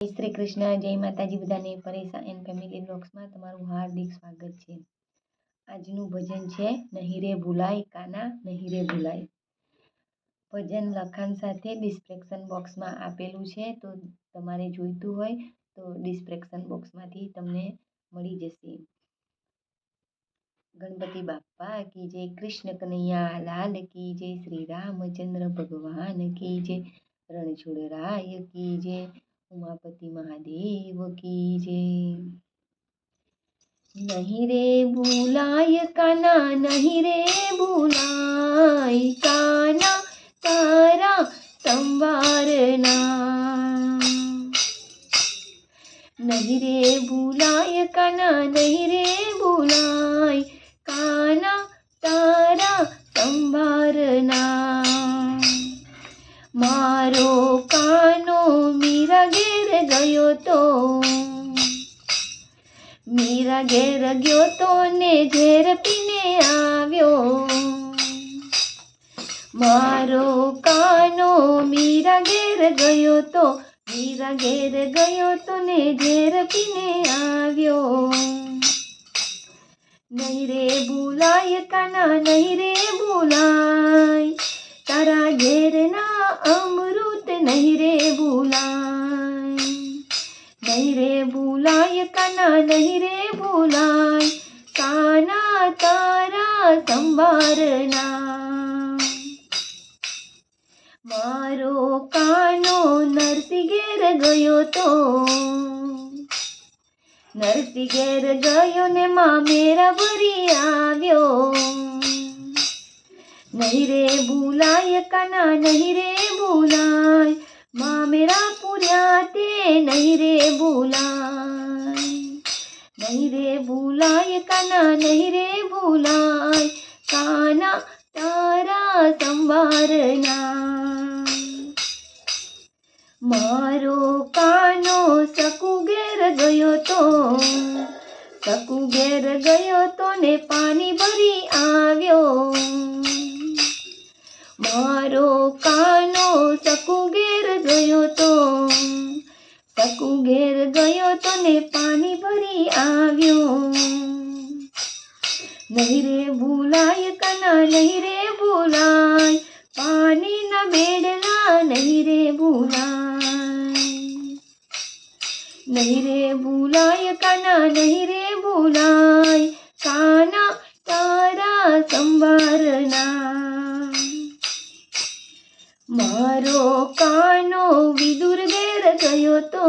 શ્રી કૃષ્ણ, જય માતાજી બધાને પરેશા એન્ડ ફેમિલી બ્લોગ્સમાં તમારું હાર્દિક સ્વાગત છે. આજનું ભજન છે નહીં રે ભૂલાય કાના નહીં રે ભૂલાય. ભજન લખાણ સાથે ડિસ્ક્રિપ્શન બોક્સમાં આપેલું છે, તો તમારે જોઈતું હોય તો ડિસ્ક્રિપ્શન બોક્સમાંથી તમને મળી જશે. ગણપતિ બાપ્પા, કી જય કૃષ્ણ કનૈયા, લાલ કી જય શ્રી રામચંદ્ર ભગવાન, કી જય રણછોડ રાય કી જય ઉમાપતિ મહાદેવ કી જય નહીં રે ભૂલાય કાના નહીં રે ભૂલાય કાના તારા સંવારના નહીં રે ભૂલાય કાના નહીં રે ભૂલાય કાના તારા સંભારના મારો કાનો મીરા ઘેર ગયો તો. મીરા ઘેર ગયો તો ને ઝેર પીને આવ્યો. મારો કાનો મીરા ઘેર ગયો તો. મીરા ઘેર ગયો તો ને ઝેર પીને આવ્યો. નહીં રે બોલાય કાના, નહીં રે બોલાય તારા ઘેરના ભૂલાય કાના નહીં રે ભૂલાય, કાના તારા સંભારના મારો કાનો નરસિંહ ઘેર ગયો તો, નરસિંહ ઘેર ગયો ને માં મેરા ભરી આવ્યો. નહીં રે ભૂલાય, કાના નહીં રે ભૂલાય, માં મેરા પૂર્યા તે નહીં રે ભૂલાય. નહીં રે ભૂલાય કાના નહીં રે ભૂલાય કાના તારા સંવારના મારો કાનો સકુ ઘેર ગયો તો સકુ ઘેર ગયો તો ને પાણી ભરી આવ્યો મારો કાનો સકુ ઘેર ગયો શકુ ઘેર ગયો તો ને પાણી ભરી આવ્યો. નહીં રે ભૂલાય કના, નહીં રે ભૂલાય. પાણી ના બેડલા, નહીં રે ભૂલાય. નહીં રે ભૂલાય કના, નહીં રે ભૂલાય. કાના તારા સંભારના મારો કાનો વિદુર ગયો તો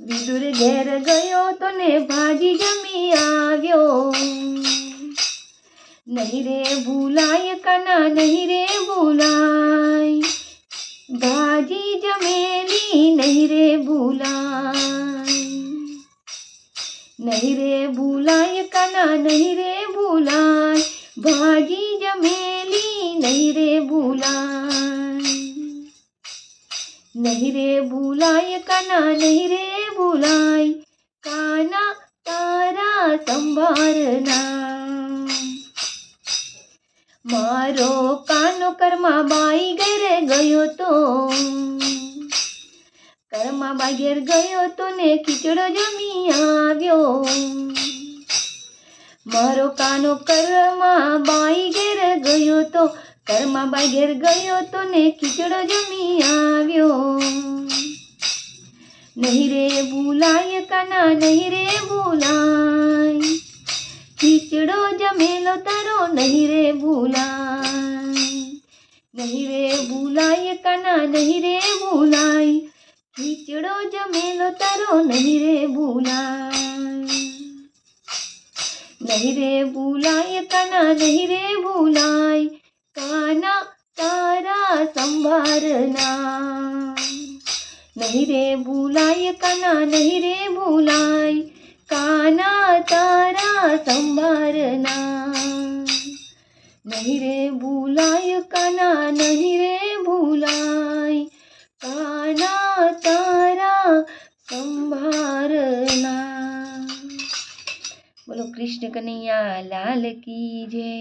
વિદુર ઘેર ગયો તો ને ભાજી જમી આવ્યો નહીં રે ભૂલાય કાના નહીં રે ભૂલાય ભાજી જમેલી નહીં રે ભૂલાય નહીં રે ભૂલાય કાના નહીં રે નહીં રે ભૂલાય, કાના નહીં રે ભૂલાય, કાના તારા સંભારના મારો કાનો કર્મા બાઈ ઘરે ગયો તો. કર્મા બાઈ ઘેર ગયો તો ને ખીચડો જમી આવ્યો. મારો કાનો કર્મા બાઈ ઘેર ગયો તો. કર્મા બાઈ ઘેર ગયો તો ને ખીચડો જમી આવ્યો. ભૂલાય કાના નહીં રે ભૂલાય ખીચડો જમેલો તારો નહીં રે ભૂલાય નહીં રે ભૂલાય કાના નહીં રે ભૂલાય ખીચડો જમેલો તારો નહીં રે ભૂલાય નહીં રે ભૂલાય કાના નહીં રે ભૂલાય કાના તારા સંભારના નહીં રે ભૂલાય કાના નહીં રે ભૂલાય કાના તારા સંભારના નહીં રે ભૂલાય કાના નહીં રે ભૂલાય કાના તારા સંભારના બોલો કૃષ્ણ કનૈયા લાલ કી જય